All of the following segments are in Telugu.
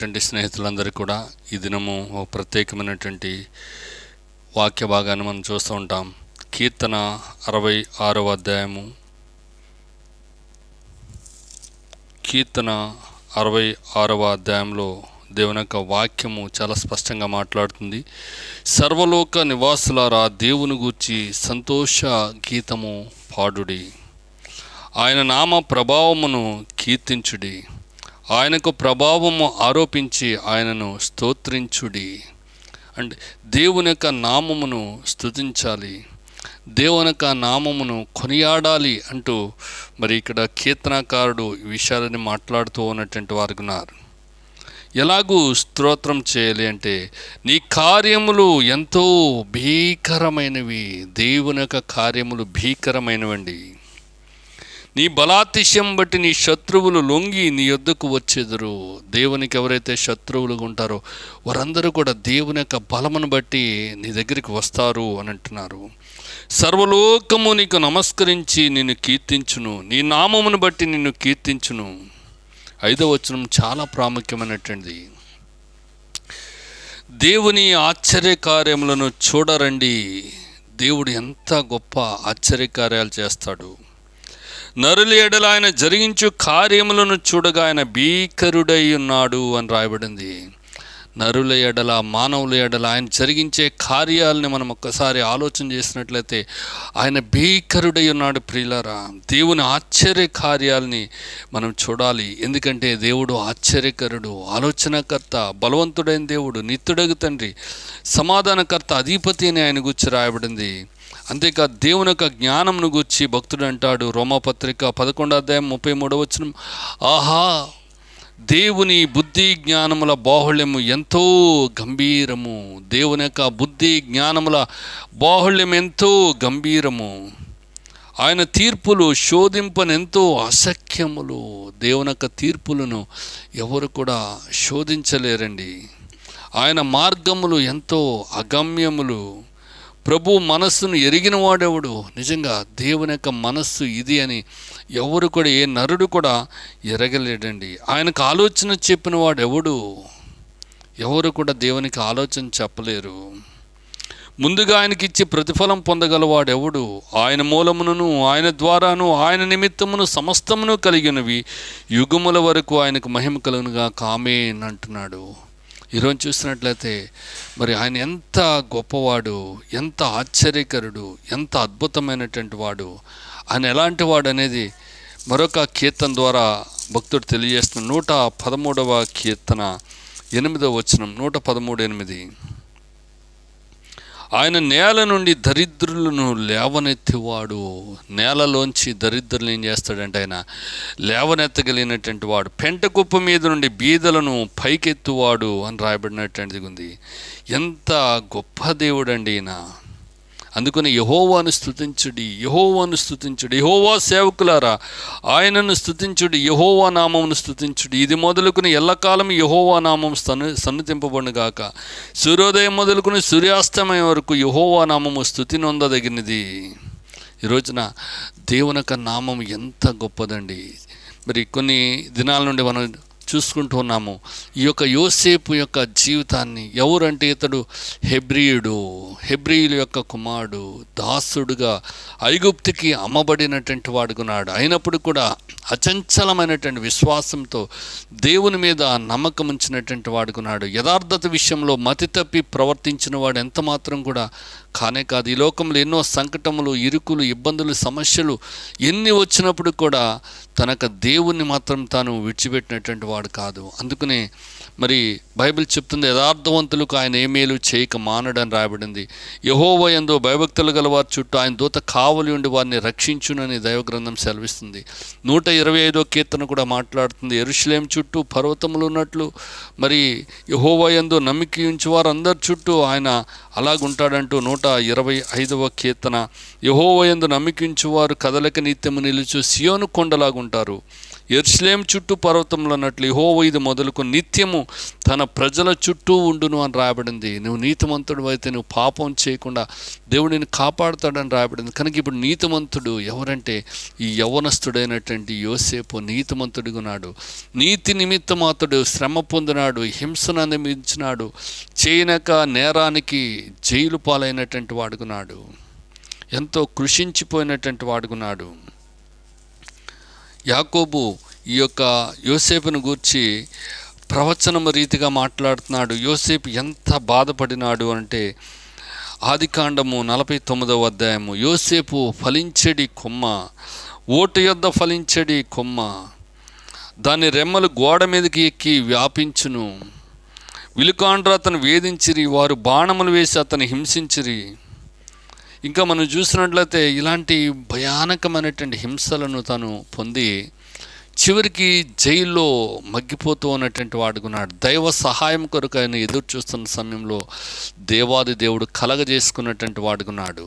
అటువంటి స్నేహితులందరికీ కూడా ఈ దినము ఒక ప్రత్యేకమైనటువంటి వాక్య భాగాన్ని మనం చూస్తూ ఉంటాం. కీర్తన అరవై ఆరవ అధ్యాయము. కీర్తన అరవై ఆరవ అధ్యాయంలో దేవుని యొక్క వాక్యము చాలా స్పష్టంగా మాట్లాడుతుంది. సర్వలోక నివాసులారా దేవుని గూర్చి సంతోష గీతము పాడుడి. ఆయన నామ ప్రభావమును కీర్తించుడి. ఆయనకు ప్రభావము ఆరోపించి ఆయనను స్తోత్రించుడి. అంటే దేవుని యొక్క నామమును స్థుతించాలి దేవుని యొక్క నామమును కొనియాడాలి అంటూ మరి ఇక్కడ కీర్తనాకారుడు ఈ విషయాలని మాట్లాడుతూ ఉన్నటువంటి వారు ఉన్నారు. ఎలాగూ స్తోత్రం చేయాలి అంటే నీ కార్యములు ఎంతో భీకరమైనవి. దేవుని యొక్క కార్యములు భీకరమైనవండి. నీ బలాతిశయం బట్టి నీ శత్రువులు లొంగి నీ యొద్దకు వచ్చేదరు. దేవునికి ఎవరైతే శత్రువులుగా ఉంటారో వారందరూ కూడా దేవుని యొక్క బలమును బట్టి నీ దగ్గరికి వస్తారు అని అంటున్నారు. సర్వలోకము నీకు నమస్కరించి నిన్ను కీర్తించును. నీ నామమును బట్టి నిన్ను కీర్తించును. ఐదవ వచనం చాలా ప్రాముఖ్యమైనటువంటిది. దేవుని ఆశ్చర్యకార్యములను చూడరండి. దేవుడు ఎంత గొప్ప ఆశ్చర్యకార్యాలు చేస్తాడు. నరుల ఎడల ఆయన జరిగించు కార్యములను చూడగా ఆయన భీకరుడై ఉన్నాడు అని రాయబడింది. నరుల ఎడల మానవుల ఎడల ఆయన జరిగించే కార్యాలని మనం ఒక్కసారి ఆలోచన చేసినట్లయితే ఆయన భీకరుడై ఉన్నాడు ప్రియులరా. దేవుని ఆశ్చర్య కార్యాలని మనం చూడాలి. ఎందుకంటే దేవుడు ఆశ్చర్యకరుడు ఆలోచనకర్త బలవంతుడైన దేవుడు నిత్యుడగు తండ్రి సమాధానకర్త అధిపతి అని ఆయన గుర్చి రాయబడింది. అంతేకాదు దేవుని యొక్క జ్ఞానంను గుర్చి భక్తుడు అంటాడు రోమపత్రిక పదకొండో అధ్యాయం ముప్పై మూడవ వచనం. ఆహా దేవుని బుద్ధి జ్ఞానముల బాహుళ్యము ఎంతో గంభీరము. దేవుని యొక్క బుద్ధి జ్ఞానముల బాహుళ్యం ఎంతో గంభీరము. ఆయన తీర్పులు శోధింపనెంతో అసఖ్యములు. దేవుని యొక్క తీర్పులను ఎవరు కూడా శోధించలేరండి. ఆయన మార్గములు ఎంతో అగమ్యములు. ప్రభు మనస్సును ఎరిగిన వాడెవడు? నిజంగా దేవుని యొక్క మనస్సు ఇది అని ఎవరు కూడా ఏ నరుడు కూడా ఎరగలేడండి. ఆయనకు ఆలోచన చెప్పిన వాడెవడు? ఎవరు కూడా దేవునికి ఆలోచన చెప్పలేరు. ముందుగా ఆయనకి ఇచ్చి ప్రతిఫలం పొందగలవాడెవడు ఆయన మూలమును ఆయన ద్వారాను ఆయన నిమిత్తమును సమస్తమును కలిగినవి యుగముల వరకు ఆయనకు మహిమ కలుగునుగా కామేన్ అంటున్నాడు. ఈరోజు చూసినట్లయితే మరి ఆయన ఎంత గొప్పవాడు ఎంత ఆశ్చర్యకరుడు ఎంత అద్భుతమైనటువంటి వాడు. ఆయన ఎలాంటి వాడు అనేది మరొక కీర్తన ద్వారా భక్తుడు తెలియజేస్తున్న నూట పదమూడవ కీర్తన ఎనిమిదవ వచనం నూట పదమూడు ఎనిమిది ఆయన నేల నుండి దరిద్రులను లేవనెత్తివాడు. నేలలోంచి దరిద్రులు ఏం చేస్తాడంటే ఆయన లేవనెత్తగలిగినటువంటి వాడు. పెంట కుప్ప మీద నుండి బీదలను పైకెత్తువాడు అని రాయబడినటువంటిది ఉంది. ఎంత గొప్ప దేవుడండి ఈయన. అందుకని యహోవాను స్థుతించుడి యహోవాను స్థుతించుడి యహోవా సేవకులారా ఆయనను స్థుతించుడి యహోవా నామమును స్థుతించుడి ఇది మొదలుకుని ఎల్లకాలం యహోవా నామం సన్ను సన్నుతింపబడును గాక. సూర్యోదయం మొదలుకుని సూర్యాస్తమయం వరకు యహోవా నామము స్థుతి నొందదగినది. ఈ రోజున దేవుని నామం ఎంత గొప్పదండి. మరి కొన్ని దినాల నుండి మనం చూసుకుంటూ ఉన్నాము ఈ యొక్క యోసేపు యొక్క జీవితాన్ని ఎవరంటే ఇతడు? హెబ్రియుడు. హెబ్రియుల యొక్క కుమారుడు దాసుడుగా ఐగుప్తికి అమ్మబడినటువంటి వాడుకున్నాడు అయినప్పుడు కూడా అచంచలమైనటువంటి విశ్వాసంతో దేవుని మీద నమ్మకం ఉంచినటువంటి వాడుకున్నాడు యథార్థత విషయంలో మతి తప్పి ప్రవర్తించిన వాడు ఎంత మాత్రం కూడా కానే కాదు. ఈ లోకంలో ఎన్నో సంకటములు ఇరుకులు ఇబ్బందులు సమస్యలు ఎన్ని వచ్చినప్పుడు కూడా తనక దేవుణ్ణి మాత్రం తాను విడిచిపెట్టినటువంటి వాడు కాదు. అందుకనే మరి బైబిల్ చెప్తుంది యథార్థవంతులకు ఆయన ఏమేలు చేయక మానడని రాయబడింది. యహోవ ఎందో భయభక్తులు గల వారి చుట్టూ ఆయన దూత కావలి ఉండి వారిని రక్షించునని దైవగ్రంథం సెలవిస్తుంది. నూట ఇరవై ఐదో కీర్తన కూడా మాట్లాడుతుంది ఎరుషులేం చుట్టూ పర్వతములు ఉన్నట్లు. మరి యహోవ ఎందు నమ్మిక ఉంచి వారు అందరి చుట్టూ ఆయన అలాగుంటాడంటూ నూట ఇరవై ఐదవ కీర్తన. యహోవ ఎందు నమ్మికించువారు కదలక నిత్యము నిలుచు సియోను కొండలాగుంటారు. ఎర్స్లేం చుట్టూ పర్వతంలో అన్నట్లు యెహోవా ఇది మొదలుకు నిత్యము తన ప్రజల చుట్టూ ఉండును అని రాయబడింది. నువ్వు నీతిమంతుడు అయితే నువ్వు పాపం చేయకుండా దేవుడు నేను కాపాడుతాడని రాయబడింది. కనుక ఇప్పుడు నీతిమంతుడు ఎవరంటే ఈ యవనస్తుడైనటువంటి యోసేపు నీతిమంతుడిగా ఉన్నాడు నీతి నిమిత్తం అతడు శ్రమ పొందినాడు హింసను అందించినాడు చేయనక నేరానికి జైలు పాలైనటువంటి వాడుకున్నాడు ఎంతో కృషించిపోయినటువంటి వాడుకున్నాడు యాకోబు ఈ యొక్క యోసేపును గూర్చి ప్రవచనము రీతిగా మాట్లాడుతున్నాడు. యోసేపు ఎంత బాధపడినాడు అంటే ఆదికాండము నలభై తొమ్మిదవ అధ్యాయము. యోసేపు ఫలించడి కొమ్మ ఓటు యొద్ద ఫలించడి కొమ్మ దాని రెమ్మలు గోడ మీదకి ఎక్కి వ్యాపించును. విలుకాండ్ర అతను వేధించిరి వారు బాణములు వేసి అతను హింసించిరి. ఇంకా మనం చూసినట్లయితే ఇలాంటి భయానకమైనటువంటి హింసలను తను పొంది చివరికి జైల్లో మగ్గిపోతూ ఉన్నటువంటి వాడుకున్నాడు దైవ సహాయం కొరకు ఆయన ఎదురు చూస్తున్న సమయంలో దేవాది దేవుడు కలగజేసుకున్నటువంటి వాడుకున్నాడు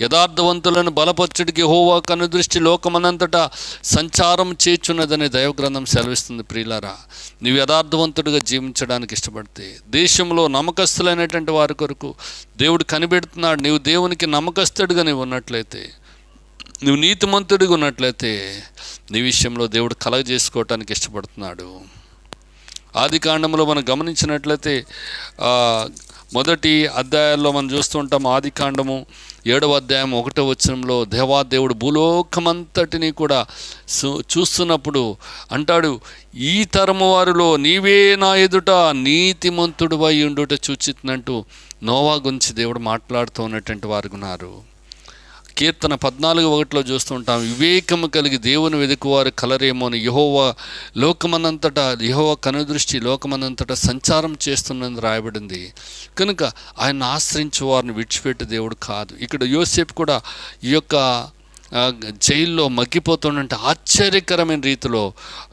యథార్థవంతులను బలపరచుడికి హోవా కనుదృష్టి లోకమనంతటా సంచారం చేర్చున్నదని దైవగ్రంథం సెలవిస్తుంది. ప్రియులారా నీవు యథార్థవంతుడిగా జీవించడానికి ఇష్టపడితే దేశంలో నమ్మకస్తులైనటువంటి వారి కొరకు దేవుడు కనిపెడుతున్నాడు. నీవు దేవునికి నమ్మకస్తుడిగా నీవు ఉన్నట్లయితే నువ్వు నీతిమంతుడిగా ఉన్నట్లయితే నీ విషయంలో దేవుడు కలగ చేసుకోవటానికి ఇష్టపడుతున్నాడు. ఆది కాండంలో మనం గమనించినట్లయితే మొదటి అధ్యాయాల్లో మనం చూస్తుంటాం ఆది కాండము ఏడవ అధ్యాయం ఒకటో వచనంలో దేవాదేవుడు భూలోకమంతటిని కూడా చూస్తున్నప్పుడు అంటాడు ఈ తరము వారిలో నీవే నా ఎదుట నీతిమంతుడు అయి ఉండుట చూచితున్నట్టు నోవా గురించి దేవుడు మాట్లాడుతూ ఉన్నటువంటి వారు ఉన్నారు. కీర్తన పద్నాలుగు ఒకటిలో చూస్తుంటాం వివేకము కలిగి దేవుని వెదుకువారు కలరేమో అని లోకమనంతట లోకమనంతటా యహోవా కనుదృష్టి లోకమనంతటా సంచారం చేస్తున్నది రాయబడింది. కనుక ఆయన ఆశ్రయించే వారిని విడిచిపెట్టే దేవుడు కాదు. ఇక్కడ యోసేపు కూడా ఈ యొక్క జైల్లో మగ్గిపోతుండంటే ఆశ్చర్యకరమైన రీతిలో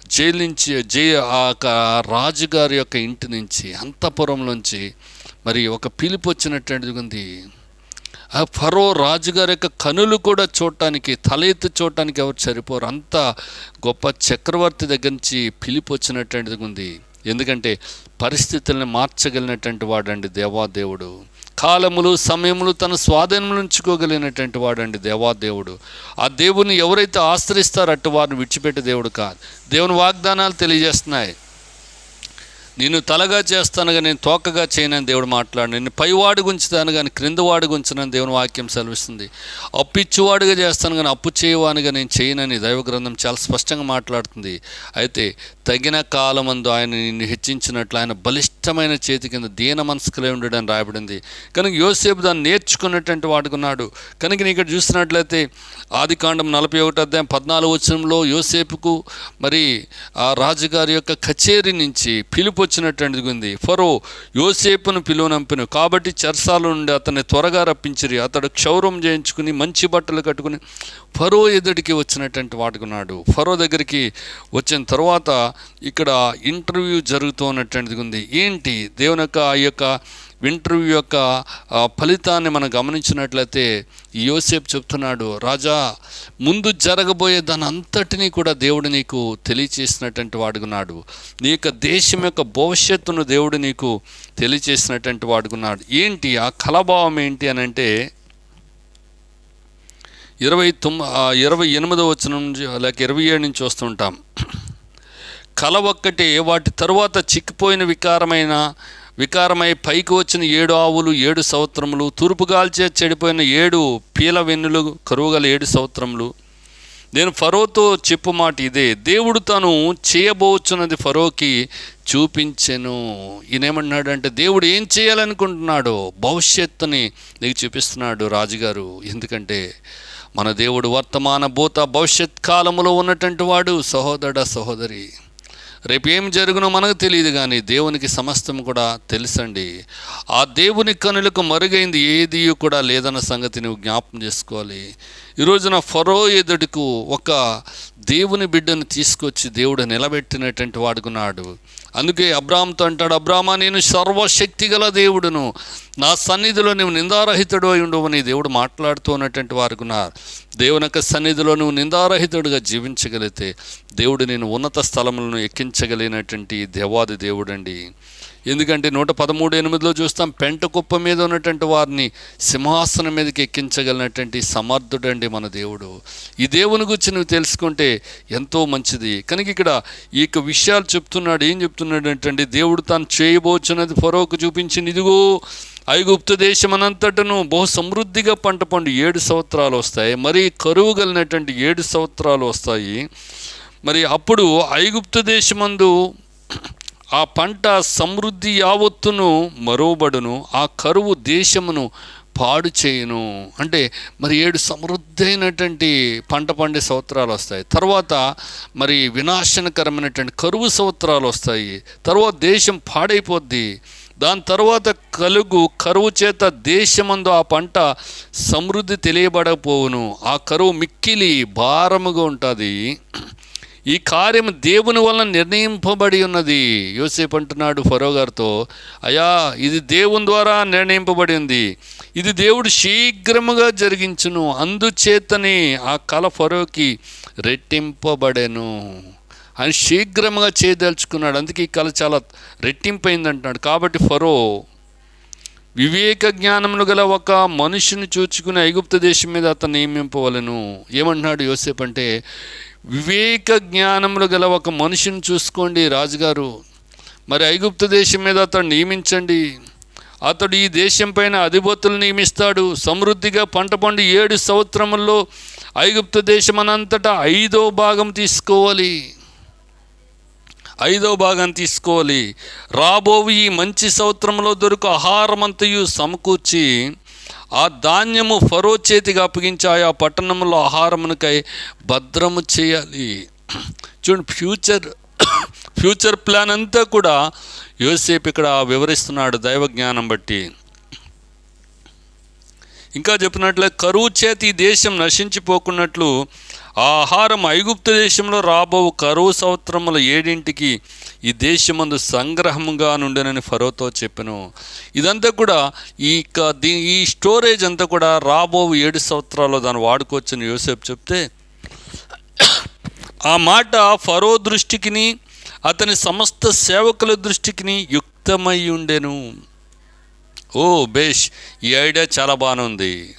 జైలు నుంచి జై ఆ యొక్క రాజుగారి యొక్క ఇంటి నుంచి అంతఃపురంలోంచి మరి ఒక పిలుపు వచ్చినటువంటిది ఉంది ఆ ఫరో రాజుగారి యొక్క కనులు కూడా చూడటానికి తల ఎత్తి చూడటానికి ఎవరు సరిపోరు. అంత గొప్ప చక్రవర్తి దగ్గర నుంచి పిలిపి వచ్చినటువంటిది ఉంది. ఎందుకంటే పరిస్థితుల్ని మార్చగలిగినటువంటి వాడండి దేవాదేవుడు. కాలములు సమయములు తన స్వాధీనంలో ఉంచుకోగలిగినటువంటి వాడండి దేవాదేవుడు. ఆ దేవుని ఎవరైతే ఆశ్రయిస్తారో అటు వారిని విడిచిపెట్టే దేవుడు కాదు. దేవుని వాగ్దానాలు తెలియజేస్తున్నాయి. నేను తలగా చేస్తాను కానీ నేను తోకగా చేయనని దేవుడు మాట్లాడు. నేను పైవాడు గుంచుతాను కానీ క్రిందవాడు గుంచనని దేవుని వాక్యం సెలవిస్తుంది. అప్పు ఇచ్చేవాడుగా చేస్తాను కానీ అప్పు చేయవానిగా నేను చేయనని దైవ గ్రంథం చాలా స్పష్టంగా మాట్లాడుతుంది. అయితే తగిన కాలమందు ఆయన నిన్ను హెచ్చించినట్లు ఆయన బలిష్టమైన చేతి కింద దీన మనసుకులే ఉండడం రాయబడింది. కనుక యోసేపు దాన్ని నేర్చుకున్నటువంటి వాడుకున్నాడు కనుక నీ ఇక్కడ చూసినట్లయితే ఆది కాండం నలభై ఒకటి అధ్యాయం పద్నాలుగు వచనంలో యోసేపుకు మరి ఆ రాజుగారి యొక్క కచేరీ నుంచి పిలుపు వచ్చినటువంటిది ఉంది ఫరో యోసేపును పిలువనంపిను. కాబట్టి చర్సాల నుండి అతన్ని త్వరగా రప్పించిరి. అతడు క్షౌరం చేయించుకుని మంచి బట్టలు కట్టుకుని ఫరో ఎదుటికి వచ్చినటువంటి వాడుకున్నాడు ఫరో దగ్గరికి వచ్చిన తర్వాత ఇక్కడ ఇంటర్వ్యూ జరుగుతూ ఉన్నటువంటిది ఉంది ఏంటి? దేవుని యొక్క ఆ యొక్క ఇంటర్వ్యూ యొక్క ఫలితాన్ని మనం గమనించినట్లయితే యోసేపు చెప్తున్నాడు రాజా ముందు జరగబోయే దాని అంతటినీ కూడా దేవుడు నీకు తెలియచేసినటువంటి వాడుకున్నాడు నీ యొక్క దేశం యొక్క భవిష్యత్తును దేవుడు నీకు తెలియచేసినటువంటి వాడుకున్నాడు ఏంటి ఆ కలభావం ఏంటి అని అంటే ఇరవై తొమ్ ఇరవై ఎనిమిదో వచ్చిన నుంచి లేక ఇరవై ఏడు నుంచి వస్తుంటాం కల ఒక్కటే వాటి తరువాత చిక్కిపోయిన వికారమైన వికారమై పైకి వచ్చిన ఏడు ఆవులు ఏడు సంవత్సరములు తూర్పుగాల్చే చెడిపోయిన ఏడు పీల వెన్నులు కరువుగల ఏడు సంవత్సరములు నేను ఫరోతో చెప్పు మాట ఇదే దేవుడు తను చేయబోచున్నది ఫరోకి చూపించెను. ఈయనేమన్నాడంటే దేవుడు ఏం చేయాలనుకుంటున్నాడో భవిష్యత్తుని నీకు చూపిస్తున్నాడు రాజుగారు. ఎందుకంటే మన దేవుడు వర్తమాన భూత భవిష్యత్ కాలములో ఉన్నటువంటి వాడు సహోదర సహోదరి. రేపు ఏం జరుగునో మనకు తెలియదు కానీ దేవునికి సమస్తం కూడా తెలుసండి. ఆ దేవుని కనులకు మరుగైంది ఏది కూడా లేదన్న సంగతి నువ్వు జ్ఞాపం చేసుకోవాలి. ఈ రోజున ఫరో ఎదుడుకు ఒక దేవుని బిడ్డను తీసుకొచ్చి దేవుడు నిలబెట్టినటువంటి వాడుకున్నాడు. అందుకే అబ్రామ్తో అంటాడు అబ్రామా నేను సర్వశక్తి గల దేవుడును. నా సన్నిధిలో నువ్వు నిందారహితుడు అయి ఉండవని దేవుడు మాట్లాడుతూ ఉన్నటువంటి వారుకున్నారు దేవుని యొక్క సన్నిధిలో నువ్వు నిందారహితుడుగా జీవించగలిగితే దేవుడు నేను ఉన్నత స్థలములను ఎక్కించగలిగినటువంటి దేవాది దేవుడండి. ఎందుకంటే నూట పదమూడు ఎనిమిదిలో చూస్తాం పెంట కుప్ప మీద ఉన్నటువంటి వారిని సింహాసనం మీదకి ఎక్కించగలిగినటువంటి సమర్థుడండి మన దేవుడు. ఈ దేవుని గురించి నువ్వు తెలుసుకుంటే ఎంతో మంచిది. కనుక ఇక్కడ ఈ యొక్క విషయాలు చెప్తున్నాడు ఏం చెప్తున్నాడు అంటే దేవుడు తాను చేయబోచున్నది ఫరోకు చూపించింది ఇదిగో ఐగుప్తు దేశమనంతటను బహు సమృద్ధిగా పంట పండు ఏడు సంవత్సరాలు వస్తాయి మరి కరువు కలిగినటువంటి ఏడు సంవత్సరాలు వస్తాయి. మరి అప్పుడు ఐగుప్తు దేశమందు ఆ పంట సమృద్ధి యావత్తును మరోబడును ఆ కరువు దేశమును పాడు చేయును. అంటే మరి ఏడు సమృద్ధి అయినటువంటి పంట పండే సంవత్సరాలు వస్తాయి. తర్వాత మరి వినాశనకరమైనటువంటి కరువు సంవత్సరాలు వస్తాయి. తర్వాత దేశం పాడైపోద్ది. దాని తర్వాత కలుగు కరువు చేత దేశమందు ఆ పంట సమృద్ధి తెలియబడకపోవును. ఆ కరువు మిక్కిలి భారముగా ఉంటుంది. ఈ కార్యం దేవుని వలన నిర్ణయింపబడి ఉన్నది. యోసేపు అంటున్నాడు ఫరో గారితో అయా ఇది దేవుని ద్వారా నిర్ణయింపబడి ఉంది. ఇది దేవుడు శీఘ్రముగా జరిగించును. అందుచేతనే ఆ కళ ఫరోకి రెట్టింపబడెను. అని శీఘ్రముగా చేయదలుచుకున్నాడు అందుకే ఈ కళ చాలా రెట్టింపైంది అంటున్నాడు కాబట్టి ఫరో వివేక జ్ఞానములు గల ఒక మనుషుని చూచుకుని ఐగుప్త దేశం మీద అతను నియమింపవలను. ఏమంటున్నాడు యోసేపు అంటే వివేక జ్ఞానములు గల ఒక మనిషిని చూసుకోండి రాజుగారు. మరి ఐగుప్తు దేశం మీద అతను నియమించండి. అతడు ఈ దేశం పైన అధిపతులు నియమిస్తాడు. సమృద్ధిగా పంట పండు ఏడు సంవత్సరముల్లో ఐగుప్తు దేశం అనంతటా ఐదో భాగం తీసుకోవాలి. ఐదో భాగం తీసుకోవాలి. రాబోవు ఈ మంచి సంవత్సరంలో దొరుకు ఆహారమంతయు సమకూర్చి ఆ ధాన్యము ఫరో చేతికి అప్పగించాయి ఆ పట్టణంలో ఆహారమునకై భద్రము చేయాలి. చూడండి ఫ్యూచర్ ఫ్యూచర్ ప్లాన్ అంతా కూడా యోసేపు ఇక్కడ వివరిస్తున్నాడు దైవ జ్ఞానం బట్టి. ఇంకా చెప్పినట్లే కరువు చేతి దేశం నశించిపోకున్నట్లు ఆ ఆహారం ఐగుప్తు దేశంలో రాబో కరువు సంవత్సరముల ఏడింటికి ఈ దేశమందు సంగ్రహముగా నుండెనని ఫరోతో చెప్పాను. ఇదంతా కూడా ఈ క- దీ ఈ స్టోరేజ్ అంతా కూడా రాబో ఏడు సంవత్సరాల్లో దాన్ని వాడుకోవచ్చని యోసేపు చెప్తే ఆ మాట ఫరో దృష్టికిని అతని సమస్త సేవకుల దృష్టికిని యుక్తమై ఉండెను. ఓ బేష్ ఈ ఐడియా చాలా బాగానే ఉంది.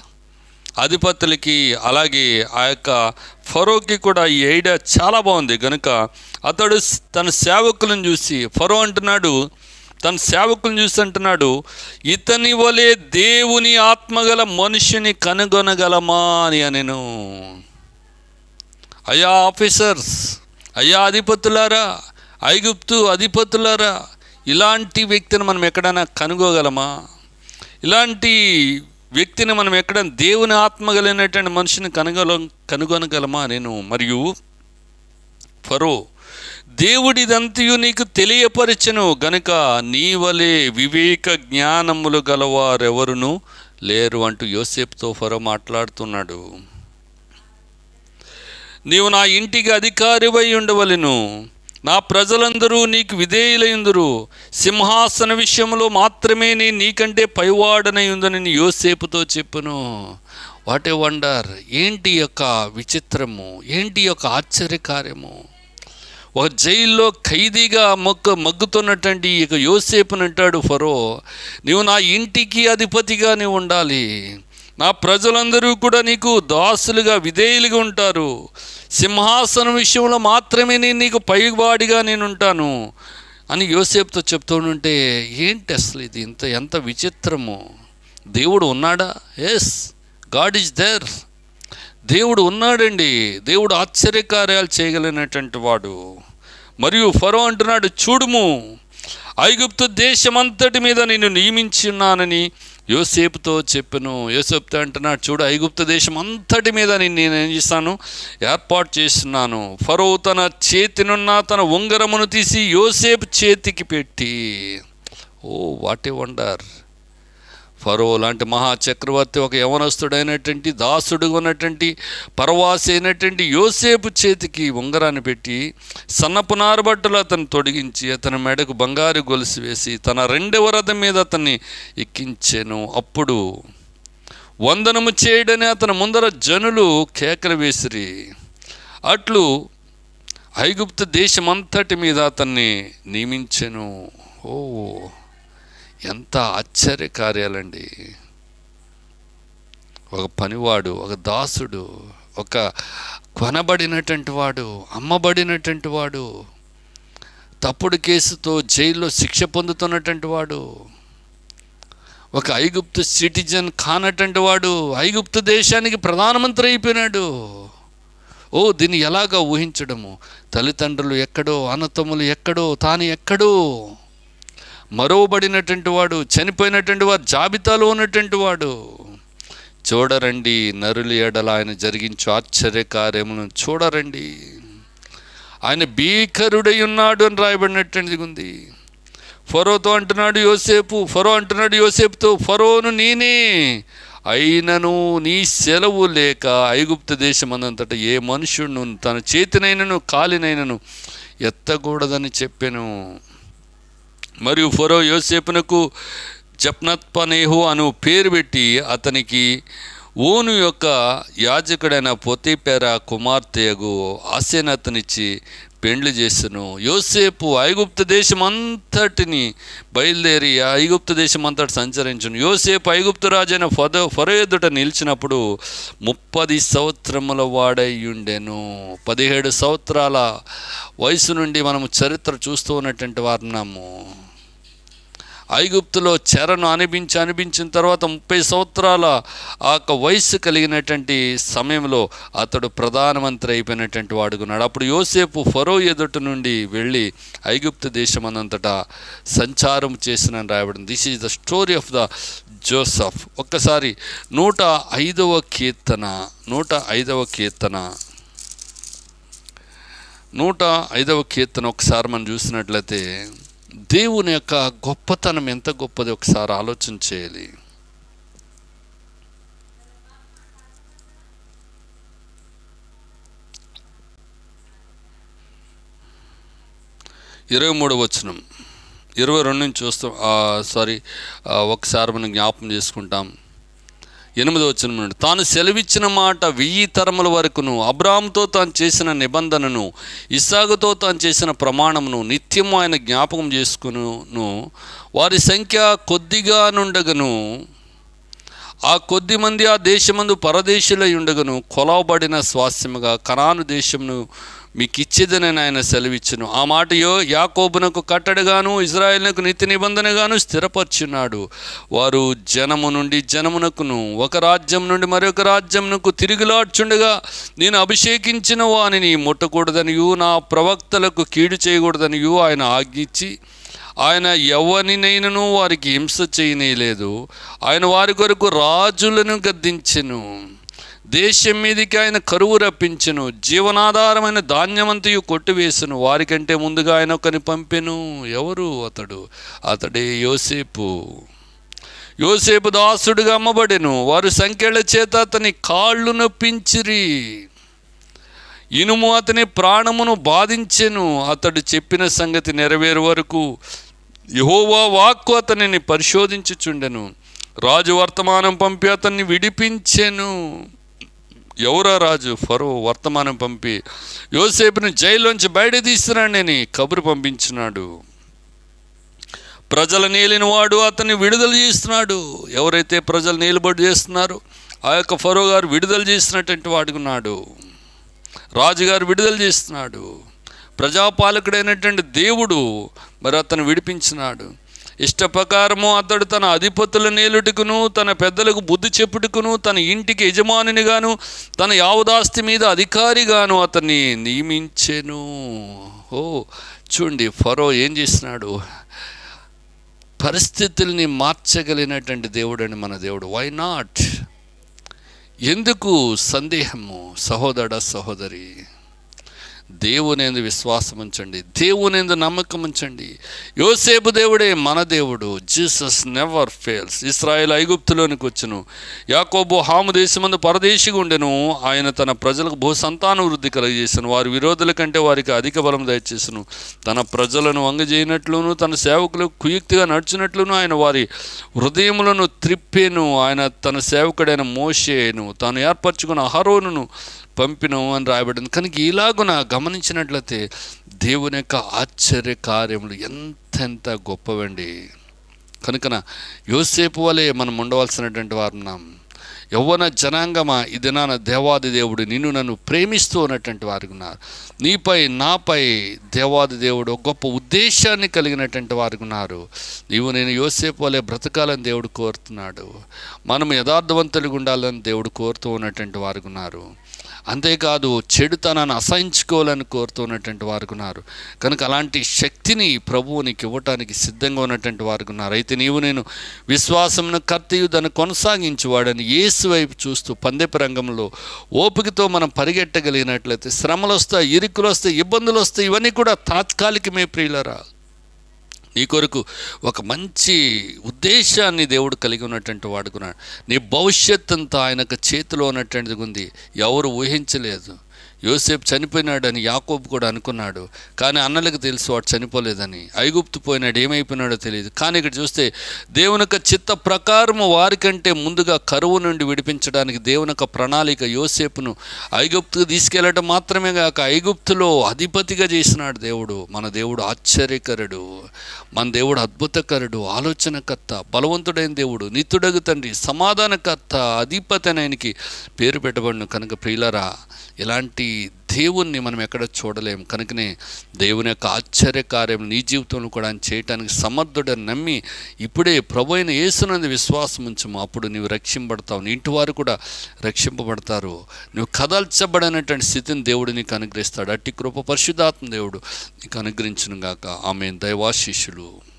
అధిపతులకి అలాగే ఆ యొక్క ఫరోకి కూడా ఈ ఐడియా చాలా బాగుంది. కనుక అతడు తన సేవకులను చూసి ఫరో అంటున్నాడు తన సేవకులను చూసి అంటున్నాడు ఇతని వలె దేవుని ఆత్మగల మనుషుని కనుగొనగలమా? అని నేను అయ్యా ఆఫీసర్స్ అయ్యా అధిపతులారా ఐగుప్తు అధిపతులారా ఇలాంటి వ్యక్తిని మనం ఎక్కడైనా కనుగోగలమా ఇలాంటి వ్యక్తిని మనం ఎక్కడ దేవుని ఆత్మ కలిగినటువంటి మనిషిని కనుగొల కనుగొనగలమా నేను? మరియు ఫరో దేవుడిదంతయు నీకు తెలియపరిచను గనుక నీ వలె వివేక జ్ఞానములు గలవారెవరును లేరు అంటూ యోసేపుతో ఫరో మాట్లాడుతున్నాడు. నీవు నా ఇంటికి అధికారివై ఉండవలెను. నా ప్రజలందరూ నీకు విధేయులైందురు సింహాసన విషయంలో మాత్రమే నేను నీకంటే పైవాడనై ఉందని యోసేపుతో చెప్పును. What a wonder. ఏంటి యొక్క విచిత్రము? ఏంటి యొక్క ఆశ్చర్యకార్యము? ఒక జైల్లో ఖైదీగా మొక్క మగ్గుతున్నటువంటి ఇక యొక్క యోసేపుని అంటాడు ఫరో నీవు నా ఇంటికి అధిపతిగా నీవు ఉండాలి. నా ప్రజలందరూ కూడా నీకు దాసులుగా విధేయులుగా ఉంటారు. సింహాసనం విషయంలో మాత్రమే నేను నీకు పైవాడిగా నేను ఉంటాను అని యోసేపుతో చెప్తుంటే ఏంటి అసలు ఇది? ఇంత ఎంత విచిత్రము. దేవుడు ఉన్నాడా? ఎస్ గాడ్ ఈజ్ దేర్ దేవుడు ఉన్నాడండి. దేవుడు ఆశ్చర్యకార్యాలు చేయగలిగినటువంటి వాడు. మరియు ఫరో అంటున్నాడు చూడుము ఐగుప్తు దేశమంతటి మీద నేను నియమించున్నానని యోసేపుతో చెప్పాను యోసేపుతో అంటున్నాడు చూడు ఐగుప్త దేశం అంతటి మీద నేను నేను ఏం చేస్తాను? ఏర్పాటు చేస్తున్నాను. ఫరో తన చేతినున్న తన ఉంగరమును తీసి యోసేపు చేతికి పెట్టి. Oh what a wonder. Pharaoh లాంటి మహా చక్రవర్తి ఒక యవనస్తుడైనటువంటి దాసుడు ఉన్నటువంటి పరవాసి అయినటువంటి యోసేపు చేతికి ఉంగరాన్ని పెట్టి సన్నపు నారబట్టలు అతను తొడిగించి అతని మెడకు బంగారు గొలుసు వేసి తన రెండవ రథం మీద అతన్ని ఎక్కించాను. అప్పుడు వందనము చేయడని అతని ముందర జనులు కేకలు వేసిరి. అట్లు ఐగుప్తు దేశమంతటి మీద అతన్ని నియమించెను. ఓ ఎంత ఆశ్చర్య కార్యాలండి ఒక పనివాడు ఒక దాసుడు ఒక కొనబడినటువంటి వాడు అమ్మబడినటువంటి వాడు తప్పుడు కేసుతో జైల్లో శిక్ష పొందుతున్నటువంటి వాడు ఒక ఐగుప్తు సిటిజన్ కానటువంటి వాడు ఐగుప్తు దేశానికి ప్రధానమంత్రి అయిపోయినాడు. ఓ దీన్ని ఎలాగా ఊహించడము? తల్లిదండ్రులు ఎక్కడో అన్నతమ్ములు ఎక్కడో తాను ఎక్కడో మరోబడినటువంటి వాడు చనిపోయినటువంటి వాడు జాబితాలో ఉన్నటువంటి వాడు. చూడరండి నరులు ఎడల ఆయన జరిగించు ఆశ్చర్య కార్యములను చూడరండి. ఆయన భీకరుడై ఉన్నాడు అని రాయబడినటువంటిది ఉంది. ఫరోతో అంటున్నాడు యోసేపు ఫరో అంటున్నాడు యోసేపుతో ఫరోను నేనే. అయినను నీ సెలవు లేక ఐగుప్తు దేశమందంతట ఏ మనుషుడును తన చేతినైనను కాలినైనను ఎత్తకూడదని చెప్పాను. మరియు ఫరో యోసేపునకు జప్నత్పనేహు అను పేరు పెట్టి అతనికి ఓను యొక్క యాజకుడైన పొతిపేర కుమార్తెయగు ఆసేనతనిచ్చి పెండ్లి చేస్తును యోసేపు ఐగుప్తు దేశం అంతటిని బయలుదేరి ఐగుప్త ఐగుప్తు దేశం అంతటి సంచరించును. యోసేపు ఐగుప్తు రాజైన ఫద ఫరో నిలిచినప్పుడు ముప్పది సంవత్సరముల వాడై ఉండెను పదిహేడు సంవత్సరాల వయసు నుండి మనము చరిత్ర చూస్తూ ఉన్నటువంటి వారున్నాము ఐగుప్తులో చెరను అనిపించి అనిపించిన తర్వాత ముప్పై సంవత్సరాల ఆ యొక్క వయస్సు కలిగినటువంటి సమయంలో అతడు ప్రధానమంత్రి అయిపోయినటువంటి వాడుకున్నాడు అప్పుడు యోసేపు ఫరో ఎదుట నుండి వెళ్ళి ఐగుప్తు దేశమనంతటా సంచారం చేసిన రాయబడింది. This is the story of the Joseph ఒక్కసారి నూట ఐదవ కీర్తన నూట ఐదవ కీర్తన నూట ఐదవ కీర్తన ఒకసారి మనం చూసినట్లయితే దేవుని యొక్క గొప్పతనం ఎంత గొప్పది ఒకసారి ఆలోచన చేయాలి. ఇరవై మూడు వచనం. ఇరవై రెండు నుంచి చూస్తాం. సారీ ఒకసారి మనం జ్ఞాపం చేసుకుంటాం. ఎనిమిదో వచ్చిన తాను సెలవిచ్చిన మాట వెయ్యి తరముల వరకును అబ్రామ్తో తాను చేసిన నిబంధనను ఇస్సాగుతో తాను చేసిన ప్రమాణమును నిత్యము ఆయన జ్ఞాపకం చేసుకును. వారి సంఖ్య కొద్దిగా నుండగను. ఆ కొద్ది మంది ఆ దేశమందు పరదేశులై ఉండగను. కొలవబడిన స్వాస్థ్యముగా కనాను దేశమును మీకు ఇచ్చేదని ఆయన సెలవిచ్చును. ఆ మాట యో యాకోబునకు కట్టడగాను ఇజ్రాయెల్నకు నిత్య నిబంధనగాను స్థిరపరచున్నాడు వారు జనము నుండి జనమునకును ఒక రాజ్యం నుండి మరొక రాజ్యమునకు తిరుగులాడ్చుండగా నేను అభిషేకించిన వానిని ముట్టకూడదనియు నా ప్రవక్తలకు కీడు చేయకూడదనియు ఆయన ఆజ్ఞించి ఆయన ఎవరినైనను వారికి హింస చేయనేలేదు. ఆయన వారి కొరకు రాజులను గద్దించెను. దేశం మీదకి ఆయన కరువు రప్పించెను జీవనాధారమైన ధాన్యమంతయు కొట్టివేసను. వారికంటే ముందుగా ఆయన ఒకని పంపెను. ఎవరు? అతడు. అతడే యోసేపు. యోసేపు దాసుడుగా అమ్మబడెను. వారు సంఖ్యల చేత అతని కాళ్ళు నొప్పించిరి. ఇనుము అతని ప్రాణమును బాధించెను. అతడు చెప్పిన సంగతి నెరవేరు వరకు యహోవా వాక్కు అతనిని పరిశోధించుచుండెను. రాజు వర్తమానం పంపి అతన్ని విడిపించెను. ఎవరా రాజు ఫరో వర్తమానం పంపి యోసేపుని జైల్లోంచి బయట తీస్తున్నాడని కబురు పంపించినాడు. ప్రజల నేలిన వాడు అతన్ని విడుదల చేస్తున్నాడు. ఎవరైతే ప్రజలు నిలబడి చేస్తున్నారో ఆ యొక్క ఫరో గారు విడుదల చేసినటువంటి వాడుకున్నాడు రాజుగారు విడుదల చేస్తున్నాడు. ప్రజాపాలకుడైనటువంటి దేవుడు మరి అతను విడిపించినాడు. ఇష్టప్రకారము అతడు తన అధిపతుల నేలుటికును తన పెద్దలకు బుద్ధి చెప్పుటకును తన ఇంటికి యజమానినిగాను తన యావదాస్తి మీద అధికారిగాను అతన్ని నియమించెను. ఓ చూడండి ఫరో ఏం చేసినాడు పరిస్థితుల్ని మార్చగలిగినటువంటి దేవుడని మన దేవుడు. వై నాట్ ఎందుకు సందేహము? సహోదర సహోదరి. దేవునేందు విశ్వాసం ఉంచండి. దేవునేందు నమ్మకం ఉంచండి. యోసేపు దేవుడే మన దేవుడు. Jesus never fails. ఇస్రాయేల్ ఐగుప్తులోనికి వచ్చును. యాకోబు హాము దేశమందు పరదేశిగా ఉండెను. ఆయన తన ప్రజలకు బహు సంతాన వృద్ధి కలుగజేసను. వారి విరోధుల కంటే వారికి అధిక బలం దయచేసను. తన ప్రజలను వంగజేయనట్లును తన సేవకులకు కుయుక్తిగా నడిచినట్లును ఆయన వారి హృదయములను త్రిప్పేను. ఆయన తన సేవకుడైన మోషేను తాను ఏర్పరచుకున్న అహరోను పంపినము అని రాయబడింది. కనుక ఇలాగున గమనించినట్లయితే దేవుని యొక్క ఆశ్చర్య కార్యములు ఎంతెంత గొప్పవండి. కనుకన యోసేపు వలె మనం ఉండవలసినటువంటి వారు ఉన్నాం. యవ్వన జనాంగమా ఇది నాన్న దేవాది దేవుడు నిన్ను నన్ను ప్రేమిస్తూ ఉన్నటువంటి వారు ఉన్నారు. నీపై నాపై దేవాది దేవుడు గొప్ప ఉద్దేశాన్ని కలిగినటువంటి వారు ఉన్నారు. నీవు నేను యోసేపు వలె బ్రతకాలని దేవుడు కోరుతున్నాడు. మనం యథార్థవంతులుగా ఉండాలని దేవుడు కోరుతూ ఉన్నటువంటి వారు ఉన్నారు. అంతేకాదు చెడుతనాన్ని అసహించుకోవాలని కోరుతున్నటువంటి వారు ఉన్నారు. కనుక అలాంటి శక్తిని ప్రభువు నీకు ఇవ్వటానికి సిద్ధంగా ఉన్నటువంటి వారు ఉన్నారు. అయితే నీవు నేను విశ్వాసమును కర్తయు దాన్ని కొనసాగించేవాడని యేసు వైపు చూస్తూ పందెపు రంగంలో ఓపికతో మనం పరిగెట్టగలిగినట్లయితే శ్రమలు వస్తాయి ఇరుకులు వస్తాయి ఇబ్బందులు వస్తాయి ఇవన్నీ కూడా తాత్కాలికమే ప్రియులరా. నీ కొరకు ఒక మంచి ఉద్దేశాన్ని దేవుడు కలిగి ఉన్నటువంటి వాడుకున్నాడు. నీ భవిష్యత్ అంతా ఆయనకు చేతిలో ఉన్నటువంటిది ఉంది. ఎవరు ఊహించలేదు. యోసేపు చనిపోయినాడని యాకోబు కూడా అనుకున్నాడు. కానీ అన్నలకు తెలుసు వాడు చనిపోలేదని. ఐగుప్తు పోయినాడు ఏమైపోయినాడో తెలియదు. కానీ ఇక్కడ చూస్తే దేవుని యొక్క చిత్త ప్రకారము వారికంటే ముందుగా కరువు నుండి విడిపించడానికి దేవుని యొక్క ప్రణాళిక యోసేపును ఐగుప్తుకు తీసుకెళ్ళటం మాత్రమే కాక ఐగుప్తులో అధిపతిగా చేసినాడు దేవుడు. మన దేవుడు ఆశ్చర్యకరుడు. మన దేవుడు అద్భుతకరుడు ఆలోచనకర్త బలవంతుడైన దేవుడు నిత్యుడగు తండ్రి సమాధానకర్త అధిపతి అని ఆయనకి పేరు పెట్టబడిన. కనుక ప్రియులరా ఇలాంటి దేవుణ్ణి మనం ఎక్కడ చూడలేము కనుకనే దేవుని యొక్క ఆశ్చర్య కార్యం నీ జీవితంలో కూడా ఆయన చేయటానికి సమర్థుడని నమ్మి ఇప్పుడే ప్రభు అయిన యేసునందు విశ్వాసం ఉంచము. అప్పుడు నీవు రక్షింపబడతావు. నీ ఇంటి వారు కూడా రక్షింపబడతారు. నువ్వు కదల్చబడినటువంటి స్థితిని దేవుడు నీకు అనుగ్రహిస్తాడు. అట్టి కృప పరిశుద్ధాత్మ దేవుడు నీకు అనుగ్రహించును గాక ఆమె దైవాశిష్యులు